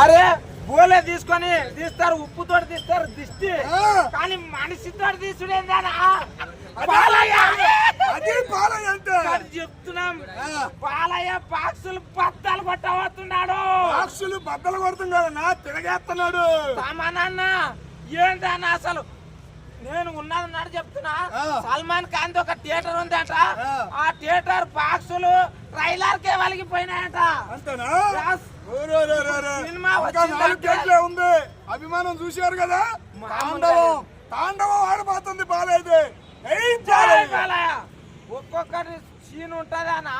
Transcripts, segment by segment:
అరే బోలే తీసుకొని తీస్తారు ఉప్పుతో తీస్తారు దిష్టి. కానీ మనిషితో తీసుడేందానా చెప్తున్నాం. పాలయ్య బాక్సులు బద్దలు కొట్టబోతున్నాడు. బాక్సులు బద్దలు కొడుతుంది కదన్నా తిరగేస్తున్నాడు. సామానన్న ఏందన్న అసలు? నేను ఉన్నదన్నాడు చెప్తున్నా. సల్మాన్ ఖాన్ ఒక థియేటర్ ఉందంట. ఆ. ఆ థియేటర్ బాక్సులు ట్రైలర్కే వలిగిపోయినాయంట. అంతేనా? Yes. ఓరోరోరోరో. సినిమా ఉంది. అభిమానం చూశారు కదా? తాండవం. తాండవం ఆడిపోతుంది ఒక్కొక్కటి సీన్ ఉంటదానా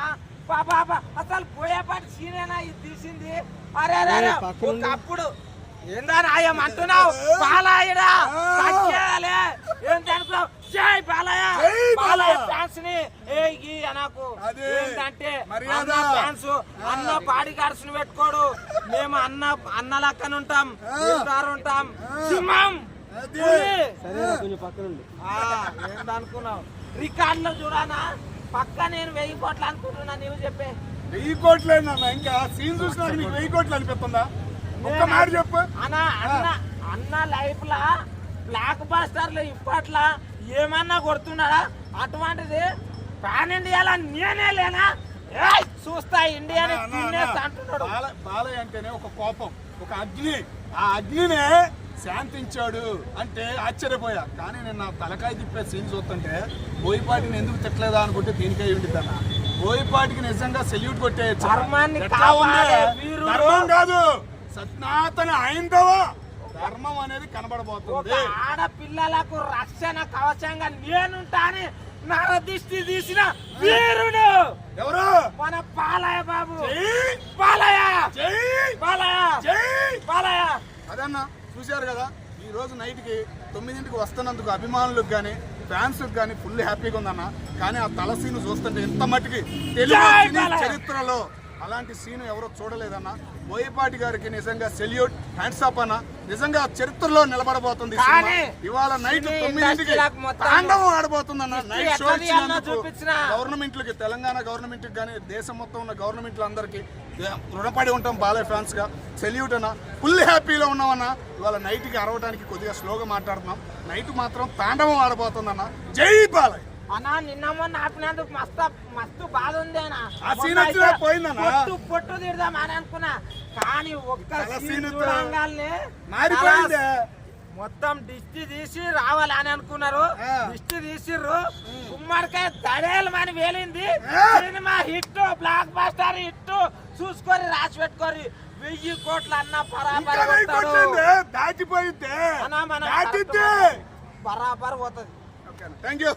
బాబా అసలు పోయేపాటి సీనేనా ఇది తీసింది? అరే అరే అరే. ఒకప్పుడు ఏందా నాయం అంటున్నావు బాలయ్యడా జై బాలయ్య బాలయ్య. ఫ్యాన్స్ని ఏ ఈ అనకు. అదే. ఏంటంటే. అన్న ఫ్యాన్స్ అన్న బాడీ గార్డ్స్ని పెట్టుకోడు. మేము అన్న అన్న లక్కన ఉంటాం. ఉంటాం. సింహం! ఏందనుకున్నావు రికార్డులో చూడానా? పక్క నేను వెయ్యి కోట్లు అనుకుంటున్నా నీవు చెప్పే. వెయ్యి కోట్లేనా ఇంకా సీన్ చూసినాక నీకు వెయ్యి కోట్లు అనిపిస్తుందా? ఒక్క మాట చెప్పు. అన్న అన్న అన్న లైఫ్ లా బ్లాక్ బాస్టర్లు ఇప్పట్లా ఏమన్నా కొడుతున్నాడా? అటువంటిది పాన్ ఇండియాలో నేనే లేనా? చూస్తా అన్న. అంటున్నాడు బాల- బాలయ్య అంటేనే ఒక కోపం ఒక అగ్ని. ఆ అగ్నినే శాంతించాడు అంటే ఆశ్చర్యపోయా. కానీ నేను నా తలకాయ తిప్పే సీన్ చూస్తుంటే బోయిపాటిని ఎందుకు తిట్టలేదా అనుకుంటే దీనికై ఉండిద్దన్న బోయిపాటికి నిజంగా సెల్యూట్ కొట్టేయచ్చు. ధర్మం కాదు. సనాతన ఐందవ ధర్మం అనేది కనబడబోతుంది. ఆడపిల్లలకు రక్షణ కవచంగా నేనుంటాని నరదిష్టి తీసిన వీరుడు. ఎవరు? మన పాలయ్య బాబు. పాలయ్య! జై! పాలయ్య! అదన్న చూశారు కదా ఈ రోజు నైట్కి తొమ్మిదింటికి వస్తున్నందుకు అభిమానులకు కానీ ఫ్యాన్స్కి కానీ ఫుల్ హ్యాపీగా ఉందన్న. కానీ ఆ తల సీన్ చూస్తుంటే ఎంత మట్టికి తెలుగు బాలయ్య! చరిత్రలో అలాంటి సీన్ ఎవరో చూడలేదన్న. బోయపాటి గారికి నిజంగా సెల్యూట్ హ్యాండ్స్ అప్ అన్న. నిజంగా చరిత్రలో నిలబడబోతుంది ఇవాళ నైట్ తొమ్మిదింటికి తాండవం ఆడబోతుందన్న. నైట్ షో చూపించిన. గవర్నమెంట్లకి తెలంగాణ గవర్నమెంట్కి కానీ దేశం మొత్తం ఉన్న గవర్నమెంట్లు అందరికీ రుణపడి ఉంటాం బాలయ్య ఫ్యాన్స్గా సెల్యూట్ అన్న. ఫుల్ హ్యాపీలో ఉన్నామన్న. ఇవాళ నైట్కి అరవడానికి కొద్దిగా స్లోగా మాట్లాడుతున్నాం. నైట్ మాత్రం తాండవం ఆడబోతుందన్న. జై బాలయ్య! అన్నా నిన్న మొన్న ఆపినందుకు మస్తు మస్తు బాధ ఉంది అన్న. ఆ scene మొన్న వచ్చినా అయితే పోయిందన్నా? పొట్టు పొట్టు తిడదాం అని అనుకున్నా. కానీ ఒక్క చూడంగానే. తల మొత్తం దిష్టి తీసి రావాలి అని అనుకున్నారు. దిష్టి తీసిర్రు. గుమ్మడికాయ దడేలు అని వేలింది. Cinema hit blockbuster hit. చూసుకొని రాసి పెట్టుకోరి వెయ్యి కోట్ల అన్న. కొట్టిందే, దాటిపోయిందే మనం బరాబర్ పోతుంది. Thank you